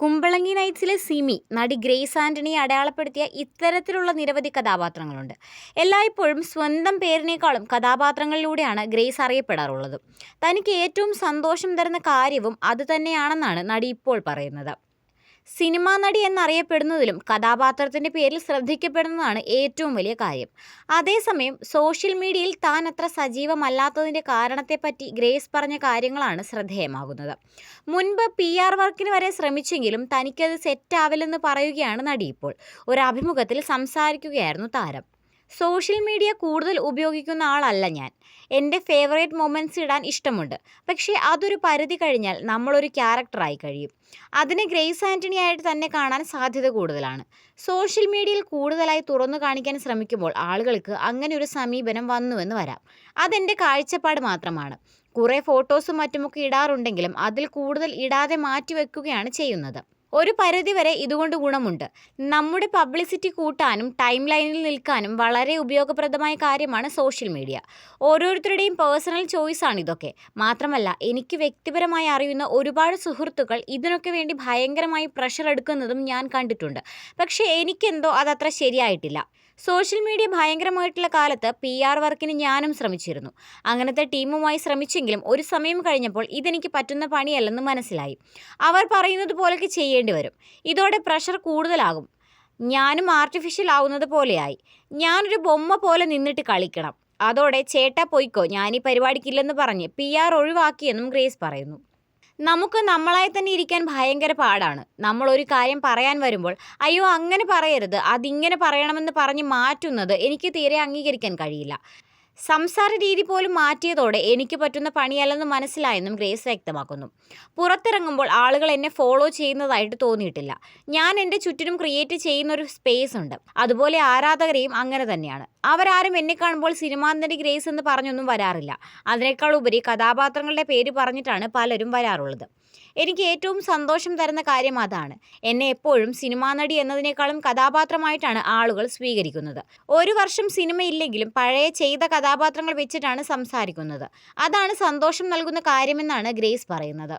കുമ്പളങ്ങി നൈറ്റ്സിലെ സിമി നടി ഗ്രേസ് ആന്റണിയെ അടയാളപ്പെടുത്തിയ ഇത്തരത്തിലുള്ള നിരവധി കഥാപാത്രങ്ങളുണ്ട്. എല്ലായ്പ്പോഴും സ്വന്തം പേരിനേക്കാളും കഥാപാത്രങ്ങളിലൂടെയാണ് ഗ്രേസ് അറിയപ്പെടാറുള്ളത്. തനിക്ക് ഏറ്റവും സന്തോഷം തരുന്ന കാര്യവും അതുതന്നെയാണെന്നാണ് നടി ഇപ്പോൾ പറയുന്നത്. സിനിമാ നടി എന്നറിയപ്പെടുന്നതിലും കഥാപാത്രത്തിന്റെ പേരിൽ ശ്രദ്ധിക്കപ്പെടുന്നതാണ് ഏറ്റവും വലിയ കാര്യം. അതേസമയം സോഷ്യൽ മീഡിയയിൽ താൻ അത്ര സജീവമല്ലാത്തതിന്റെ കാരണത്തെപ്പറ്റി ഗ്രേസ് പറഞ്ഞ കാര്യങ്ങളാണ് ശ്രദ്ധേയമാകുന്നത്. മുൻപ് പി ആർ വർക്കിന് വരെ ശ്രമിച്ചെങ്കിലും തനിക്കത് സെറ്റാവില്ലെന്ന് പറയുകയാണ് നടി ഇപ്പോൾ. ഒരു അഭിമുഖത്തിൽ സംസാരിക്കുകയായിരുന്നു താരം. സോഷ്യൽ മീഡിയ കൂടുതൽ ഉപയോഗിക്കുന്ന ആളല്ല ഞാൻ. എന്റെ ഫേവറേറ്റ് മൊമെന്റ്സ് ഇടാൻ ഇഷ്ടമുണ്ട്. പക്ഷേ അതൊരു പരിധി കഴിഞ്ഞാൽ നമ്മളൊരു ക്യാരക്ടറായി കഴിയും. അതിനെ ഗ്രേസ് ആന്റണി ആയിട്ട് തന്നെ കാണാൻ സാധ്യത കൂടുതലാണ്. സോഷ്യൽ മീഡിയയിൽ കൂടുതലായി തുറന്നു കാണിക്കാൻ ശ്രമിക്കുമ്പോൾ ആളുകൾക്ക് അങ്ങനെ ഒരു സമീപനം വന്നുവെന്ന് വരാം. അതെന്റെ കാഴ്ചപ്പാട് മാത്രമാണ്. കുറേ ഫോട്ടോസും മറ്റുമൊക്കെ ഇടാറുണ്ടെങ്കിലും അതിൽ കൂടുതൽ ഇടാതെ മാറ്റി വയ്ക്കുകയാണ് ചെയ്യുന്നത്. ഒരു പരിധിവരെ ഇതുകൊണ്ട് ഗുണമുണ്ട്. നമ്മുടെ പബ്ലിസിറ്റി കൂട്ടാനും ടൈം ലൈനിൽ നിൽക്കാനും വളരെ ഉപയോഗപ്രദമായ കാര്യമാണ് സോഷ്യൽ മീഡിയ. ഓരോരുത്തരുടെയും പേഴ്സണൽ ചോയ്സാണ് ഇതൊക്കെ. മാത്രമല്ല എനിക്ക് വ്യക്തിപരമായി അറിയുന്ന ഒരുപാട് സുഹൃത്തുക്കൾ ഇതിനൊക്കെ വേണ്ടി ഭയങ്കരമായി പ്രഷർ എടുക്കുന്നതും ഞാൻ കണ്ടിട്ടുണ്ട്. പക്ഷേ എനിക്കെന്തോ അതത്ര ശരിയായിട്ടില്ല. സോഷ്യൽ മീഡിയ ഭയങ്കരമായിട്ടുള്ള കാലത്ത് പി ആർ വർക്കിന് ഞാനും ശ്രമിച്ചിരുന്നു. അങ്ങനത്തെ ടീമുമായി ശ്രമിച്ചെങ്കിലും ഒരു സമയം കഴിഞ്ഞപ്പോൾ ഇതെനിക്ക് പറ്റുന്ന പണിയല്ലെന്ന് മനസ്സിലായി. അവർ പറയുന്നത് പോലൊക്കെ ചെയ്യേണ്ടി വരും. ഇതോടെ പ്രഷർ കൂടുതലാകും. ഞാനും ആർട്ടിഫിഷ്യൽ ആവുന്നത് പോലെയായി. ഞാനൊരു ബൊമ്മ പോലെ നിന്നിട്ട് കളിക്കണം. അതോടെ ചേട്ടാ പൊയ്ക്കോ ഞാൻ ഈ പരിപാടിക്കില്ലെന്ന് പറഞ്ഞ് പി ആർ ഒഴിവാക്കിയെന്നും ഗ്രേസ് പറയുന്നു. നമുക്ക് നമ്മളായി തന്നെ ഇരിക്കാൻ ഭയങ്കര പാടാണ്. നമ്മൾ ഒരു കാര്യം പറയാൻ വരുമ്പോൾ അയ്യോ അങ്ങനെ പറയരുത്. അതിങ്ങനെ പറയണമെന്ന് പറഞ്ഞ് മാറ്റുന്നത് എനിക്ക് തീരെ അംഗീകരിക്കാൻ കഴിയില്ല. സംസാര രീതി പോലും മാറ്റിയതോടെ എനിക്ക് പറ്റുന്ന പണിയല്ലെന്ന് മനസ്സിലായെന്നും ഗ്രേസ് വ്യക്തമാക്കുന്നു. പുറത്തിറങ്ങുമ്പോൾ ആളുകൾ എന്നെ ഫോളോ ചെയ്യുന്നതായിട്ട് തോന്നിയിട്ടില്ല. ഞാൻ എന്റെ ചുറ്റിനും ക്രിയേറ്റ് ചെയ്യുന്ന ഒരു സ്പേസ് ഉണ്ട്. അതുപോലെ ആരാധകരെയും അങ്ങനെ തന്നെയാണ്. അവരാരും എന്നെ കാണുമ്പോൾ സിനിമാന്തരി ഗ്രേസ് എന്ന് പറഞ്ഞൊന്നും വരാറില്ല. അതിനേക്കാൾ ഉപരി കഥാപാത്രങ്ങളുടെ പേര് പറഞ്ഞിട്ടാണ് പലരും വരാറുള്ളത്. എനിക്ക് ഏറ്റവും സന്തോഷം തരുന്ന കാര്യം അതാണ്. എന്നെ എപ്പോഴും സിനിമാ നടി എന്നതിനേക്കാളും കഥാപാത്രമായിട്ടാണ് ആളുകൾ സ്വീകരിക്കുന്നത്. ഒരു വർഷം സിനിമയില്ലെങ്കിലും പഴയ ചെയ്ത കഥാപാത്രങ്ങൾ വെച്ചിട്ടാണ് സംസാരിക്കുന്നത്. അതാണ് സന്തോഷം നൽകുന്ന കാര്യമെന്നാണ് ഗ്രേസ് പറയുന്നത്.